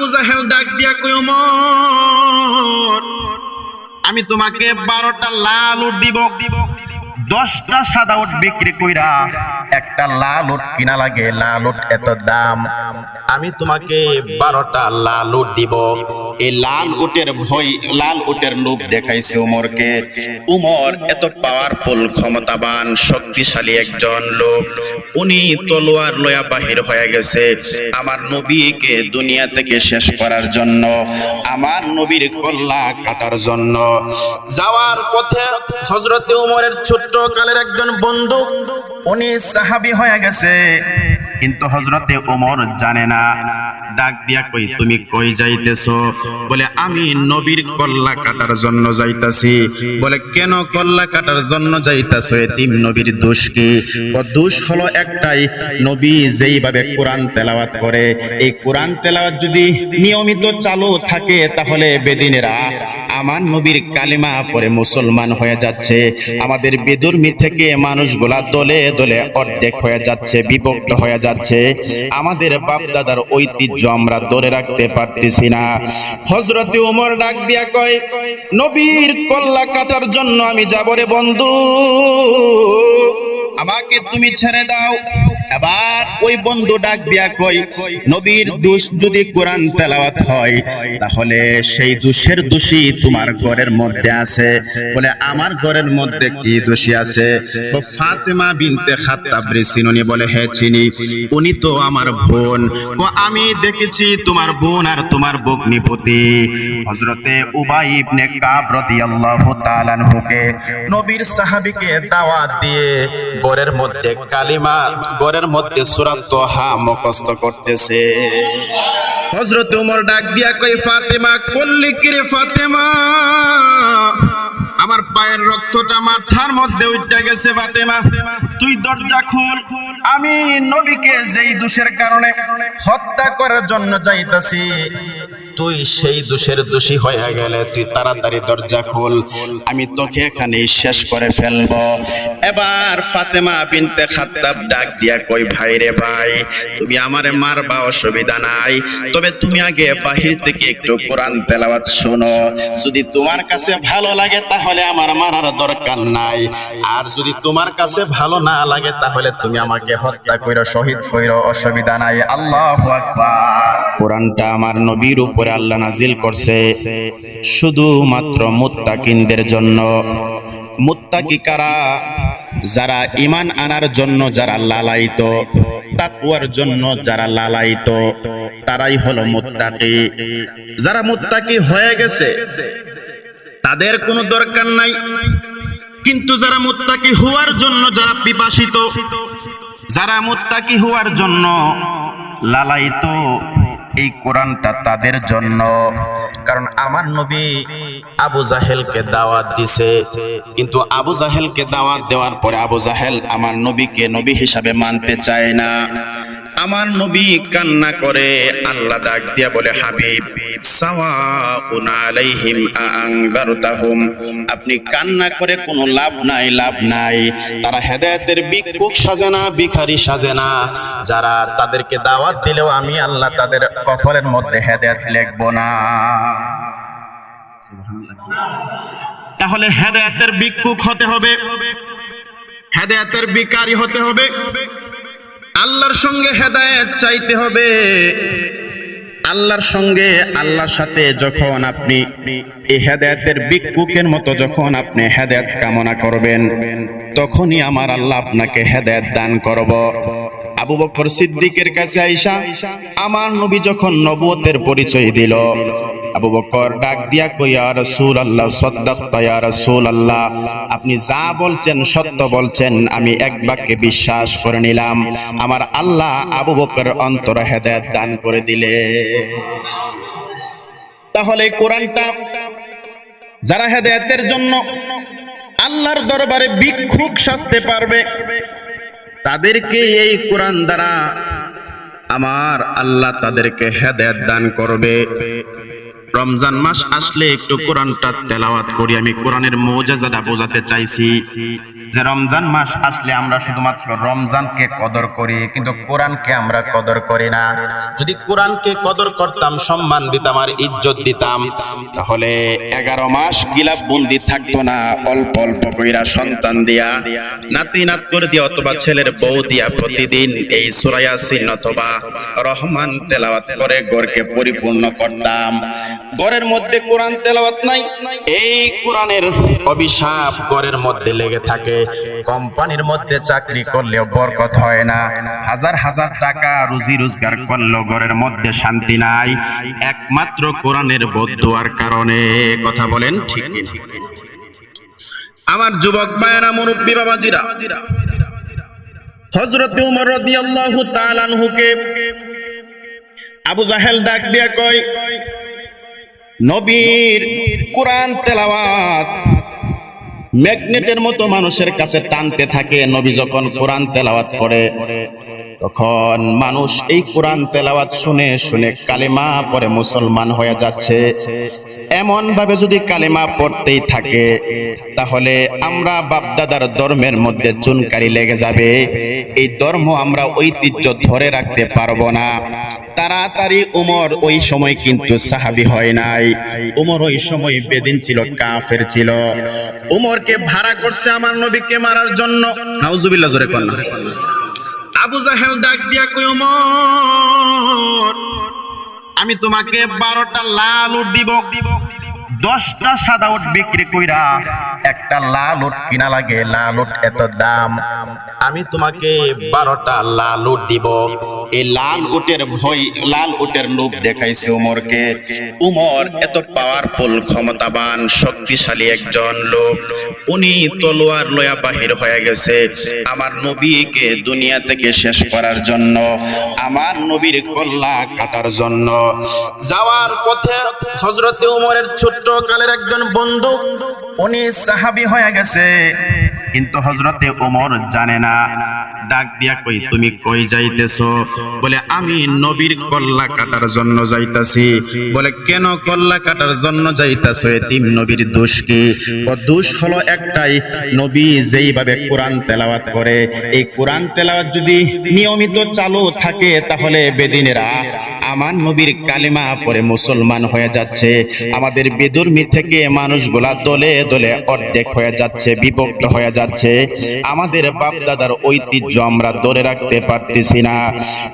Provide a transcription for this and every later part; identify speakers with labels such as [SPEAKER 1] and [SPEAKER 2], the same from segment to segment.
[SPEAKER 1] আবু জাহেল ডাক দিয়া কই ওমর, আমি তোমাকে বারোটা লাল উট দিব। দশটা সাদা উট বিক্রি কইরা একটা লাল উট কিনা লাগে। লাল উট এত দাম। আমি তোমাকে বারোটা লাল উট দিব। এই লাল উটের ভয়, লাল উটের লোভ দেখাইছে উমরকে। উমর এত পাওয়ারফুল ক্ষমতাবান, শক্তিশালী একজন লোক। উনি তলোয়ার লয়া বাহির হয়ে গেছে। আমার নবীকে দুনিয়া থেকে শেষ করার জন্য, আমার নবীর কল্লা কাটার জন্য। যাওয়ার পথে হজরতে উমরের ছোট্ট কালের একজন বন্ধু উনি সাহাবি হয়ে গেছে। কিন্তু হজরতে ওমর জানে না। ডাক দিয়া কই তুমি কই যাইতেছো? বলে, আমি নবীর কল্লা কাটার জন্য যাইতাছি। বলে, কেন কল্লা কাটার জন্য যাইতাছো? এতিম নবীর দোষ কি? ও দোষ হলো একটাই, নবী যেইভাবে কোরআন তেলাওয়াত করে, এই কোরআন তেলাওয়াত যদি নিয়মিত চালু থাকে তাহলে বেদিনেরা আমার নবীর কালিমা পরে মুসলমান হয়ে যাচ্ছে। আমাদের বেদুর্মি থেকে মানুষগুলা দলে দলে অর্ধেক হয়ে যাচ্ছে, বিভক্ত হয়ে যাচ্ছে। আমাদের বাপদাদার ঐতিহ্য আমরা ধরে রাখতে পারতেছি না। হজরতে উমর ডাক দিয়া কয়, নবীর কল্লা কাটার জন্য আমি যাবরে বন্ধু। আমাকে তুমি ছেড়ে দাও। এবার ওই বন্ধু ডাক দিয়া কই, নবীর দোষ যদি কোরআন তেলাওয়াত হয়, তাহলে সেই দোষের দোষী তোমার ঘরের মধ্যে আছে। বলে, আমার ঘরের মধ্যে কি দোষী আছে? ও ফাতেমা বিনতে খাত্তাব রে চিনুনি বলে হ্যাঁ চিনি, উনি তো আমার বোন। কো, আমি দেখেছি তোমার বোন আর তোমার বগ্নিপতি হযরতে উবাই ইবনে কাব রাদিয়াল্লাহু তাআলা আনহুকে নবীর সাহাবীকে দাওয়াত দিয়ে ঘরের মধ্যে কালিমা, ঘরের মধ্যে সূরা তোহা মুখস্থ করতেছে। হজরত ওমর ডাক দিয়া কই ফাতেমা কল্লি কিরে ফাতেমা? আমার পায়ের রক্তটা মাথার মধ্যে উঠে গেছে ফাতেমা। তুই দরজা খুল। আমি নবীকে যেই দোষের কারণে হত্যা করার জন্য যাইতাছি। তুই সেই দোষের দোষী হয়ে গেলে তুই তাড়াতাড়ি দরজা খুল। আমি তোকে এখানে শেষ করে ফেলব। এবার ফাতেমা বিনতে খাত্তাব ডাক দিয়া কই ভাই রে ভাই, তুমি আমারে মারবা, অসুবিধা নাই। তবে তুমি আগে বাহির থেকে একটু কোরআন তেলাওয়াত শোনো। যদি তোমার কাছে ভালো লাগে তাহলে আমার মারার দরকার নাই। আর যদি তোমার কাছে ভালো না লাগে তাহলে তুমি আমাকে হত্যা কইরো, শহীদ কইরো, অসুবিধা নাই। আল্লাহু আকবার। কোরআনটা আমার নবীর উপরে আল্লাহ নাজিল করছে। শুধুমাত্র মুত্তাকিনদের জন্য। মুত্তাকি কারা? যারা ইমান আনার জন্য যারা লালায়িত তাকুয়ার জন্য যারা লালায়িত, তারাই হলো মুত্তাকি। যারা মুত্তাকি হয়ে গেছে, তাদের কোনো দরকার নাই। কিন্তু যারা মুত্তাকি হওয়ার জন্য যারা পিপাসিত, যারা মুত্তাকি হওয়ার জন্য লালায়িত এই কোরআনটা তাদের জন্য। কারণ আমার নবী আবু জাহেলকে দাওয়াত দিছে। কিন্তু আবু জাহেলকে দাওয়াত দেওয়ার পরে আবু জাহেল আমার নবীকে নবী হিসাবে মানতে চায় না। আমার নবী কান্না করে, আল্লাহ ডাক দিয়া বলে, হাবিব আলাইহিম আপনি কান্না করে কোনো লাভ নাই লাভ নাই। তারা হেদায়েতের ভিক্ষুক সাজে না, ভিখারি সাজে না। যারা তাদেরকে দাওয়াত দিলেও আমি আল্লাহ তাদের কফরের মধ্যে হেদায়েত লিখব না। তাহলে হেদায়েতের ভিক্ষুক হতে হবে। হেদায়েতের ভিখারি হতে হবে। আল্লাহর সঙ্গে হেদায়েত চাইতে হবে। আল্লাহর সঙ্গে আল্লাহর সাথে যখন আপনি এই হেদায়েতের বিকুকের মতো যখন আপনি হেদায়েত কামনা করবেন, তখনই আমার আল্লাহ আপনাকে হেদায়েত দান করব। আবু বকর সিদ্দিকের কাছে আইসা, আমার নবী যখন নবুয়তের পরিচয় দিল, আবু বকর ডাক দিয়া কইয়া রাসূল আল্লাহ সদ্দাক্তা, ইয়া রাসূল আল্লাহ আপনি যা বলছেন সত্য বলছেন, আমি এক বাক্যে বিশ্বাস করে নিলাম। আমার আল্লাহ আবু বকর অন্তর হেদায়েত দান করে দিলে। তাহলে কোরআনটা যারা হেদায়েতের জন্য আল্লাহর দরবারে ভিক্ষুক সাজতে পারবে তাদেরকে এই কোরআন দ্বারা আমার আল্লাহ তাদেরকে হেদায়ত দান করবে। রমজান মাস আসলে একটু কোরআনটা তেলাওয়াত করি। আমি কোরআনের মৌজাজাটা বোঝাতে চাইছি যে রমজান মাস আসলে আমরা শুধুমাত্র রমজানকে কদর করি, কিন্তু কোরআনকে আমরা কদর করি না। যদি কোরআনকে কদর করতাম, সম্মান দিতাম, আর ইজ্জত দিতাম, তাহলে এগারো মাস গিলাপ বন্দি থাকতো না। অল্প অল্প কইরা সন্তান দিয়া, নাতি নাত করে দিয়া অথবা ছেলের বউ দিয়া প্রতিদিন এই সুরায়াসিন অথবা রহমান তেলাওয়াত করে গড়কে পরিপূর্ণ করতাম। গড়ের মধ্যে কোরআন তেলাওয়াত নাই। এই কোরআনের অভিশাপ গড়ের মধ্যে লেগে থাকে। কোম্পানির মধ্যে চাকরি করলেও বরকত হয় না। হাজার হাজার টাকা রুজি রোজগার করলেও ঘরের মধ্যে শান্তি নাই। একমাত্র কোরআনের বদুয়ার কারণে। কথা বলেন ঠিক? আমার যুবক ভাইয়েরা, মুরব্বী বাবাজিরা, হযরত উমর রাদিয়াল্লাহু তাআলা আনহুকে আবু জাহেল ডাক দিয়া কয় নবীর কোরআন তেলাওয়াত ম্যাগনেটের মতো মানুষের কাছে টানতে থাকে। নবী যখন কোরআন তেলাওয়াত করে তখন মানুষ এই কোরআন তেলাওয়াত শুনে শুনে কালেমা পরে মুসলমান হয়ে যাচ্ছে। এমন ভাবে যদি কালেমা পড়তেই থাকে, তাহলে আমরা বাপদাদার ধর্মের মধ্যে চুনকারি লেগে যাবে। এই ধর্ম আমরা ঐতিহ্য ধরে রাখতে পারব না। তাড়াতাড়ি উমর ওই সময় কিন্তু সাহাবি হয় নাই। উমর ওই সময় বেদিন ছিল, কাফের ছিল। উমরকে ভাড়া করছে আমার নবীকে মারার জন্য। নাউজুবিল্লাহ, জোরে কন্যা আবু জাহেল ডাক দিয়া কই উমর আমি তোমাকে বারোটা লাল উট দিব, দশটা সাদা উট বিক্রি কইরা একটা লাল উট কিনা লাগে? লাল উট এত দাম। আমি তোমাকে বারোটা লাল উট দিব। এই লাল উটের ভয় লাল উটের লোভ দেখাইছে উমরকে। উমর এত পাওয়ারফুল ক্ষমতাবান, শক্তিশালী একজন লোক। উনি তলোয়ার লয়া বাহির হয়ে গেছে আমার নবীকে দুনিয়া থেকে শেষ করার জন্য, আমার নবীর কল্লা কাটার জন্য। যাওয়ার পথে হজরতে উমরের ছোট্ট কালের একজন বন্ধু উনি সাহাবি হয়ে গেছে কিন্তু হজরতে ওমর জানে না। ডাক দিয়া কই, তুমি কই যাইতেছো? বলে, আমি নবীর কল্লা কাটার জন্য যাইতাছি। বলে, কেন কল্লা কাটার জন্য যাইতাছো? এতিম নবীর দোষ কি? ও দোষ হলো একটাই, নবী যেইভাবে কোরআন তেলাওয়াত করে, এই কোরআন তেলাওয়াত যদি নিয়মিত চালু থাকে, তাহলে বেদিনেরা আমার নবীর কালিমা পরে মুসলমান হয়ে যাচ্ছে। আমাদের বেদুর্মি থেকে মানুষগুলা দলে দলে অর্ধেক হয়ে যাচ্ছে, বিভক্ত হয়ে যাচ্ছে। আমাদের বাপ দাদার ঐতিহ্য আমরা ধরে রাখতে পারতেছি না।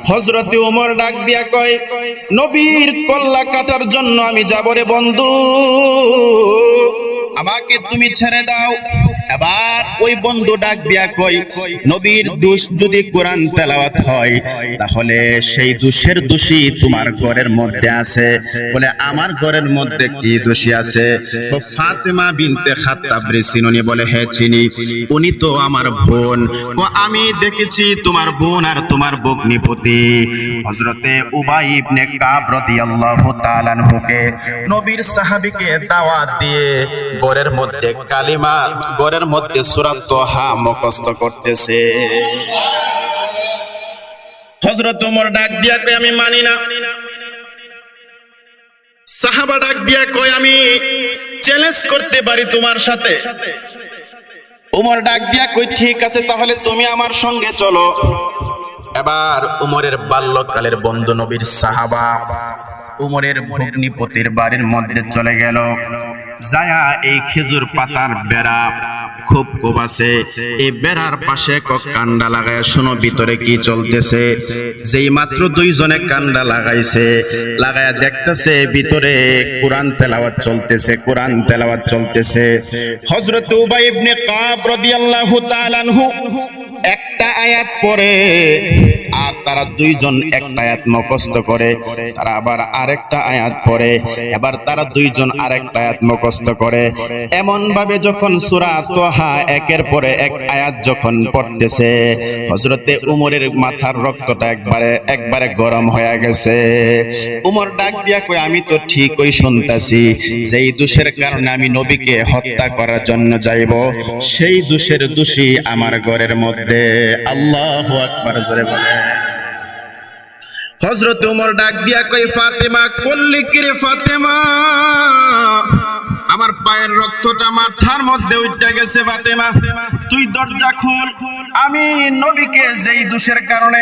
[SPEAKER 1] হজরতে উমর ডাক দিয়া কয়, নবীর কল্লা কাটার জন্য আমি যাবরে বন্ধু। আমাকে তুমি ছেড়ে দাও। এবার ওই বন্ধু ডাক দিয়া কই নবীর দোষ যদি কোরআন তেলাওয়াত হয়, তাহলে সেই দোষের দোষী তোমার ঘরের মধ্যে আছে। বলে, আমার ঘরের মধ্যে কি দোষী আছে? ফাতেমা বিনতে খাত্তাব রে চিনুনি, বলে হ্যাঁ চিনি, উনি তো আমার বোন। কো, আমি দেখেছি তোমার বোন আর তোমার বগ্নিপতি হযরতে উবাই ইবনে কাব রাদিয়াল্লাহু তাআলা আনহুকে নবীর সাহাবীকে দাওয়াত দিয়ে ঘরের মধ্যে কালিমা ঘরের মধ্যে সূরা তোহা মুখস্থ করতেছে। হজরত ওমর ডাক দিয়া কই আমি মানি না। সাহাবা ডাক দিয়া কয়, আমি চ্যালেঞ্জ করতে পারি তোমার সাথে। উমর ডাক দিয়া কই ঠিক আছে, তাহলে তুমি আমার সঙ্গে চলো। এবার উমরের বাল্যকালের বন্ধু নবীর সাহাবা উমরের ভগ্নিপতির বাড়ির মধ্যে চলে গেল। যায়া এই খেজুর পাতার বেড়া খুব খুব আছে। এই বেড়ার পাশে কান্ডা লাগায়, শোনো ভিতরে কি চলতেছে। যেই মাত্র দুইজনে কান্ডা লাগাইছে, লাগায়া দেখতেছে ভিতরে কোরআন তেলাওয়াত চলতেছে, কোরআন তেলাওয়াত চলতেছে। হযরত উবাই ইবনে কাব রাদিয়াল্লাহু তাআলা আনহু একটা আয়াত পড়ে তারা দুইজন একটা আয়াত মুখস্থ করে, তারা আবার আরেকটা আয়াত পড়ে, এবার তারা দুইজন আরেকটা আয়াত মুখস্থ করে। এমন ভাবে যখন সূরা তোহা একের পরে এক আয়াত যখন পড়তেছে, হযরতে উমরের মাথার রক্তটা একবারে একবারে গরম হয়ে গেছে। উমর ডাক দিয়া কই আমি তো ঠিকই শুনতাছি, যেই দোষের কারণে আমি নবীকে হত্যা করার জন্য যাইব, সেই দোষের দোষী আমার ঘরের মধ্যে। আল্লাহু আকবার, জোরে বলে হজরত উমর ডাক দিয়া কই ফাতেমা করলি কিরে ফাতেমা? আমার পায়ের রক্তটা মাথার মধ্যে উঠে গেছে ফাতেমা। তুই দরজা খুল। আমি নবীকে যেই দোষের কারণে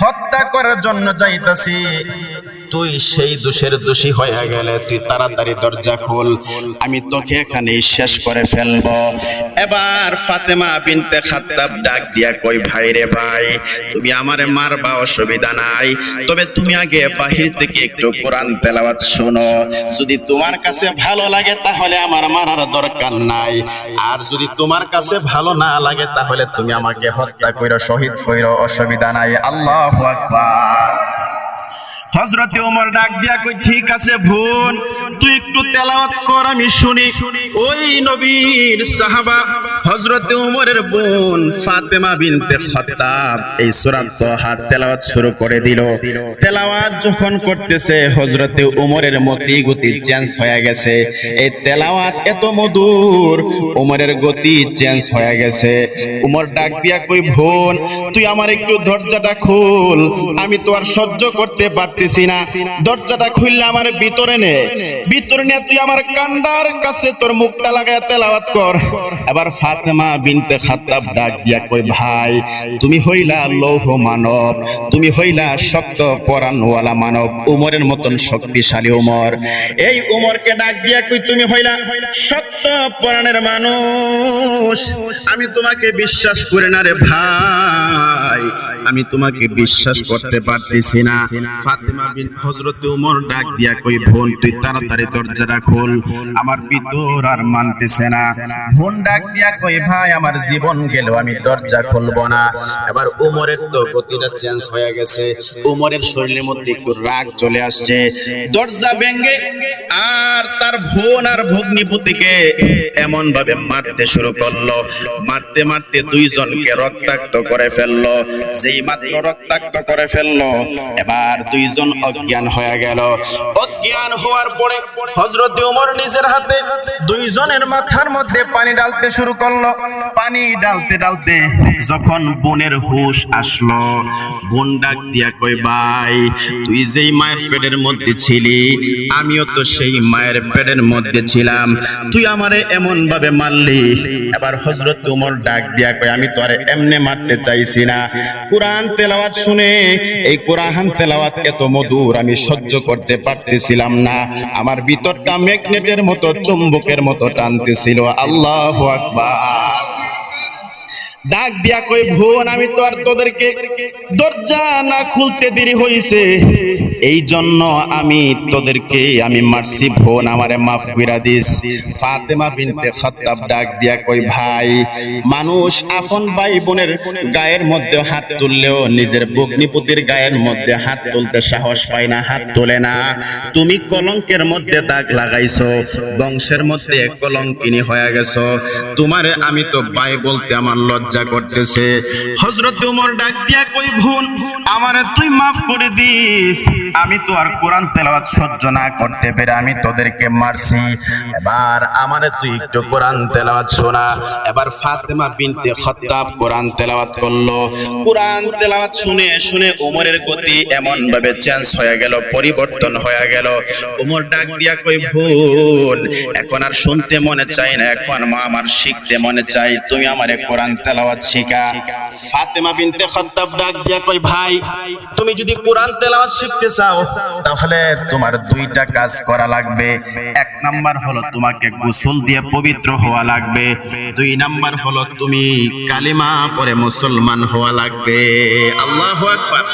[SPEAKER 1] হত্যা করার জন্য যাইতাছি, তুই সেই দোষের দোষী হয়ে গেলে তুই তাড়াতাড়ি দরজা খোল। আমি তোকে এখানে শেষ করে ফেলব। এবার ফাতেমা বিনতে খাত্তাব ডাক দিয়া কই ভাই রে ভাই, তুমি আমারে মারবা, অসুবিধা নাই। তবে তুমি আগে বাহির থেকে একটু কোরআন তেলাওয়াত শোনো। যদি তোমার কাছে ভালো লাগে তাহলে আমার মারার দরকার নাই। আর যদি তোমার কাছে ভালো না লাগে, তাহলে তুমি আমাকে হত্যা কইরো, শহীদ কইরো, অসুবিধা নাই। আল্লাহ আকবার। হজরতে ওমর ডাক দিয়া কই, ঠিক আছে বোন, তুই একটু তেলাওয়াত কর, আমি শুনি। ওই নবীর সাহাবা হজরতে ওমরের বোন ফাতেমা বিনতে এই তেলাওয়াত শুরু করে দিল। তেলাওয়াত যখন করতেছে হজরতে ওমরের মতি গতি চেঞ্জ হয়ে গেছে। এই তেলাওয়াত এত মধুর ওমরের গতি চেঞ্জ হয়ে গেছে। উমর ডাক দিয়া কই বোন, তুই আমার একটু দরজাটা খুল। আমি তো আর সহ্য করতে পারতেছি না। দরজাটা খুললে আমার ভিতরে নে। ভিতরে নিয়ে তুই আমার কান্ডার কাছে তোর মুখটা লাগায় তেলাওয়াত কর। এবার ফাতেমা বিনতে খাত্তাব ডাক দিয়া কই ভাই, তুমি হইলা লৌহ মানব, তুমি হইলা শক্ত পরাণওয়ালা মানব, উমরের মতন শক্তিশালী উমর। এই উমরকে ডাক দিয়া কই তুমি হইলা শক্ত পরাণের মানুষ, আমি তোমাকে বিশ্বাস করি না রে ভাই। আমি তোমাকে বিশ্বাস করতে পারতেছি না। ফাতেমা বিন হযরত উমর ডাক দিয়া কই বোন, তুই তাড়াতাড়ি দরজাটা খোল। আমার ভিতর আর মানতেছে না। বোন ডাক দিয়া কই ভাই, আমার জীবন গেল, আমি দরজা খুলবো না। এবার উমরের তো গতিটা চেঞ্জ হয়ে গেছে। উমরের শরীরের মধ্যে একটু রাগ চলে আসছে। দরজা ভেঙ্গে আর তার বোন আর ভগ্নিপতিকে এমন ভাবে মারতে শুরু করল। মারতে মারতে দুইজনকে রক্তাক্ত করে ফেলল। যেই মাত্র রক্তাক্ত করে ফেলল, এবার দুইজন অজ্ঞান হয়ে গেল। অজ্ঞান হওয়ার পরে হযরত ওমর নিজের হাতে দুইজনের মাথার মধ্যে পানি ঢালতে শুরু করল। পানি ঢালতে ঢালতে যখন বোনের হুশ আসলো, বোন ডাক দিয়া কই ভাই, তুই যেই মায়ের পেটের মধ্যে ছিলি, আমিও তো সেই মায়ের পেটের মধ্যে ছিলাম। তুই আমারে এমন ভাবে মারলি। এবার হজরত উমর ডাক দিয়া কই আমি তো আরে এমনে মারতে চাইছি না। কোরআন তেলাওয়াত শুনে, এই কোরআন তেলাওয়াত এত মধুর আমি সহ্য করতে পারতেছিলাম না। আমার ভিতরটা ম্যাগনেটের মতো, চুম্বকের মতো টানতেছিল। আল্লাহ আকবার। ডাক দিয়া কই ভুবন, আমি তো আর তোদেরকে দরজা না খুলতে দেরি হইছে। এই জন্য আমি তোদেরকে, আমি মারছি। ভুবন আমারে মাফ কইরা দিস। ফাতেমা বিনতে খাত্তাব ডাক দিয়া কই ভাই, মানুষ আপন ভাই বোনের গায়ের মধ্যে হাত তুললেও নিজের ভগ্নিপতির গায়ের মধ্যে হাত তুলতে সাহস পায় না, হাত তোলে না। তুমি কলঙ্কের মধ্যে দাগ লাগাইছো, বংশের মধ্যে কলঙ্কিনী হয়ে গেছো। তোমারে আমি তো ভাই বলতে আমার লজ্জা করতেছে। হজরত উমর ডাক দিয়া কই ভুন আমারে তুই মাফ করে দিস। আমি তো আর কোরআন তেলাওয়াত সহ্য না করতে পেরে আমি তোদেরকে মারছি। এবার আমারে তুই একটু কোরআন তেলাওয়াত শোনা। এবার ফাতেমা বিনতে খত্তাব কোরআন তেলাওয়াত করল। কোরআন তেলাওয়াত শুনে শুনে উমরের গতি এমন ভাবে চেঞ্জ হয়ে গেল, পরিবর্তন হয়ে গেল। উমর ডাক দিয়া কই ভুল এখন আর শুনতে মনে চাই না, এখন মা আমার শিখতে মনে চাই। তুমি আমারে কোরআন তেলাওয়াত শিখা। ফাতেমা বিনতে খাত্তাব ডাক দিয়া কই ভাই, তুমি যদি কোরআন তেলাওয়াত শিখতে চাও, তাহলে তোমার দুইটা কাজ করা লাগবে। এক নাম্বার হলো তোমাকে গোসল দিয়ে পবিত্র হওয়া লাগবে। দুই নাম্বার হলো তুমি কালিমা পরে মুসলমান হওয়া লাগবে। আল্লাহু আকবার।